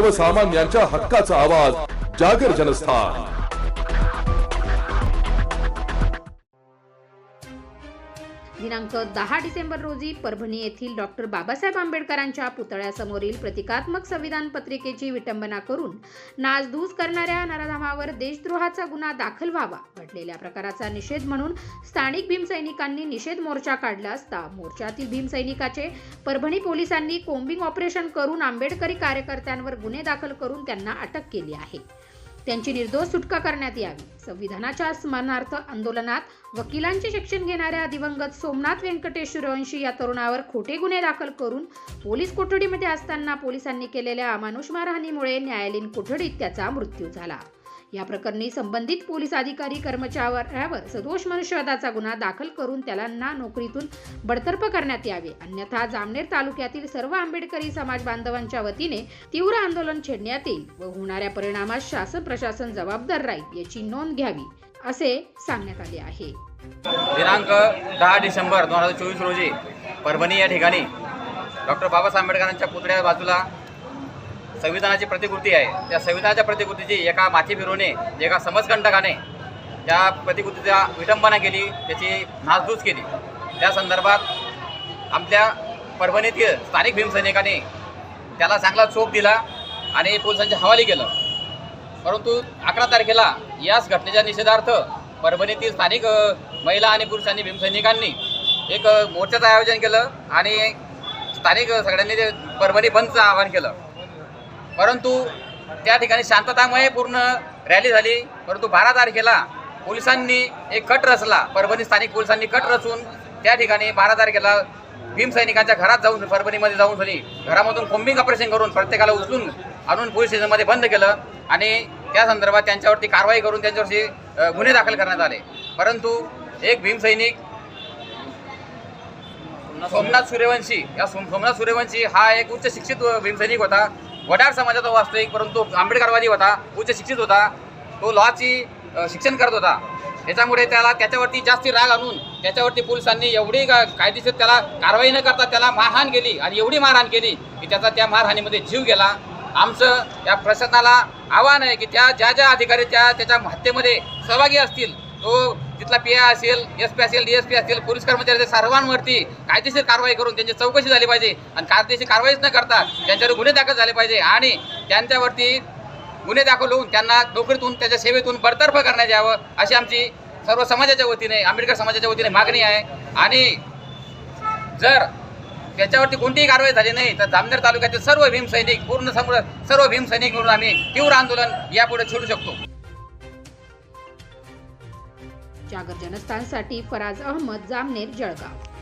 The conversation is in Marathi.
सर्वसामान्यांच्या हक्काचा आवाज जागर जनस्थान. दिनांक दहा डिसेंबर रोजी परभणी येथील डॉक्टर बाबासाहेब आंबेडकरांच्या पुतळ्यासमोरील प्रतिकात्मक संविधान पत्रिकेची विटंबना करून नासधूस करणाऱ्या नराधामावर देशद्रोहाचा गुन्हा दाखल व्हावा. घडलेल्या प्रकाराचा निषेध म्हणून स्थानिक भीमसैनिकांनी निषेध मोर्चा काढला असता. मोर्चातील भीमसैनिकाचे परभणी पोलिसांनी कोम्बिंग ऑपरेशन करून आंबेडकरी कार्यकर्त्यांवर गुन्हे दाखल करून त्यांना अटक केली आहे. त्यांची निर्दोष सुटका करण्यात यावी. संविधानाच्या स्मरणार्थ आंदोलनात वकिलांचे शिक्षण घेणाऱ्या दिवंगत सोमनाथ व्यंकटेश सूर्यवंशी या तरुणावर खोटे गुन्हे दाखल करून पोलीस कोठडीमध्ये असताना पोलिसांनी केलेल्या अमानुष मारहाणीमुळे न्यायालयीन कोठडीत त्याचा मृत्यू झाला. या प्रकरणी संबंधित पोलीस अधिकारी कर्मचाऱ्यावर सदोष मनुष्यवधाचा गुन्हा दाखल करून त्याला ना नोकरीतून बडतर्फ करण्यात यावे. अन्यथा जामनेर तालुक्यातील सर्व आंबेडकरी समाज बांधवांच्या वतीने तीव्र आंदोलन छेडण्यात येईल व होणाऱ्या परिणामास शासन प्रशासन जबाबदार राहील याची नोंद घ्यावी असे सांगण्यात आले आहे. दिनांक दहा डिसेंबर दोन हजार चोवीस रोजी परभणी या ठिकाणी डॉक्टर बाबासाहेब आंबेडकरांच्या पुतळ्या बाजूला संविधानाची प्रतिकृती आहे. त्या संविधानाच्या प्रतिकृतीची एका माथी फिरवणे एका समजकंटकाने त्या प्रतिकृतीचा विटंबना केली त्याची नासधूस केली. त्या संदर्भात आपल्या परभणीतील स्थानिक भीमसैनिकांनी त्याला चांगला चोप दिला आणि पोलिसांच्या हवाली केलं. परंतु अकरा तारखेला याच घटनेच्या निषेधार्थ परभणीतील स्थानिक महिला आणि पुरुषांनी भीमसैनिकांनी एक मोर्चाचं आयोजन केलं आणि स्थानिक सगळ्यांनी ते परभणी बंदचं आवाहन केलं. परंतु त्या ठिकाणी शांततामय पूर्ण रॅली झाली. परंतु बारा तारखेला पोलिसांनी एक कट रचला. परभणी स्थानिक पोलिसांनी कट रचून त्या ठिकाणी बारा तारखेला भीमसैनिकांच्या घरात जाऊन परभणीमध्ये जाऊन झाली. घरामधून कोम्बिंग ऑपरेशन करून प्रत्येकाला उचलून आणून पोलीस स्टेशनमध्ये बंद केलं आणि त्या संदर्भात त्यांच्यावरती कारवाई करून त्यांच्यावरती गुन्हे दाखल करण्यात आले. परंतु एक भीमसैनिक सोमनाथ सूर्यवंशी या सोम सोमनाथ सूर्यवंशी हा एक उच्च शिक्षित भीमसैनिक होता. वडार समाजाचा वास्तविक परंतु आंबेडकरवादी होता उच्च शिक्षित होता तो लॉची शिक्षण करत होता. त्याच्यामुळे त्याला त्याच्यावरती जास्ती राग आणून त्याच्यावरती पोलिसांनी एवढी का- कायदेशीर त्याला कारवाई न करता त्याला मारहाण केली आणि एवढी मारहाण केली की त्याचा त्या मारहाणीमध्ये जीव गेला. आमचं त्या प्रशासनाला आव्हान आहे की त्या ज्या ज्या अधिकारी त्या त्याच्या हत्येमध्ये सहभागी असतील तो तिथला पी आय असेल एस पी असेल डीएसपी एस पी असेल पोलीस कर्मचारी सर्वांवरती कायदेशीर कारवाई करून त्यांची चौकशी झाली पाहिजे. आणि कायदेशीर कारवाईच न करता त्यांच्यावर गुन्हे दाखल झाले पाहिजे. आणि त्यांच्यावरती गुन्हे दाखल होऊन त्यांना नोकरीतून त्याच्या सेवेतून बडतर्फ करण्यात यावं अशी आमची सर्व समाजाच्या वतीने आंबेडकर समाजाच्या वतीने मागणी आहे. आणि जर त्याच्यावरती कोणतीही कारवाई झाली नाही तर जामनेर तालुक्यातील सर्व भीमसैनिक पूर्ण समोर सर्व भीमसैनिक म्हणून आम्ही तीव्र आंदोलन यापुढे छेडू शकतो. जागर जनस्थानसाठी फराज अहमद जामनेर जळगाव.